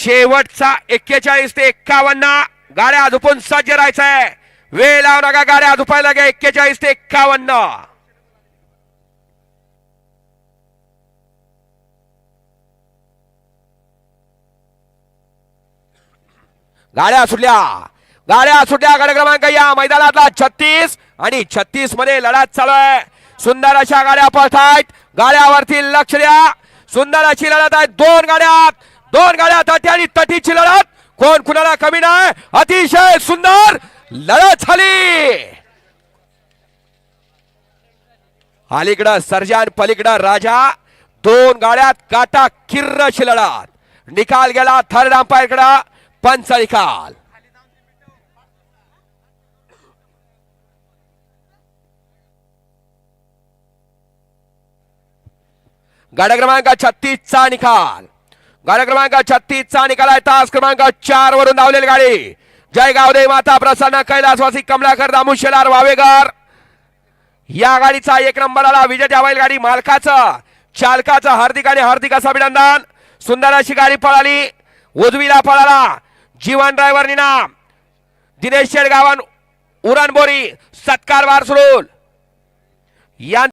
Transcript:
शेवटचा एक्केचाळीस ते एक्कावन्न. गाड्या झुपून सज्ज राहायचंय. वेळ लावू नका गाड्या झुपायला घ्या. एक्केचाळीस ते एक्कावन्न. गाड्या सुटल्या. गाड्या सुटल्या. गाड्या क्रमांक या मैदानातला छत्तीस. आणि छत्तीसमध्ये लढत चालू आहे. सुंदर अशा गाड्या पळतायत गाड्यावरती लक्ष द्या. सुंदर अशी लढत आहे. दोन गाड्यात दोन गाड्या तटी आणि तटीची लढत. कोण कुणाला कमी नाही? अतिशय सुंदर लढत झाली. अलीकडं सर्जन पलीकडं राजा. दोन गाड्यात काटा किर्रशी लढत. निकाल गेला थर्ड अंपायर पंच निकाल. गाड्या क्रमांक छत्तीसचा निकाल. गाड्या क्रमांक छत्तीसचा निकालाय निकाल आहे. तास क्रमांक चार वरून धावलेली गाडी. जय गावदे माता प्रसन्न कैलासवासी कमलाकर दामू शेलार वावेगर या गाडीचा एक नंबर आला. विजय बैल गाडी मालकाचं चालकाचं हार्दिक आणि हार्दिक असं अभिनंदन. सुंदर अशी गाडी पळाली. उजवीला पळाला. जीवन ड्रायव्हर निना दिनेश शेडगावन उरणबोरी सत्कार वार सोडून या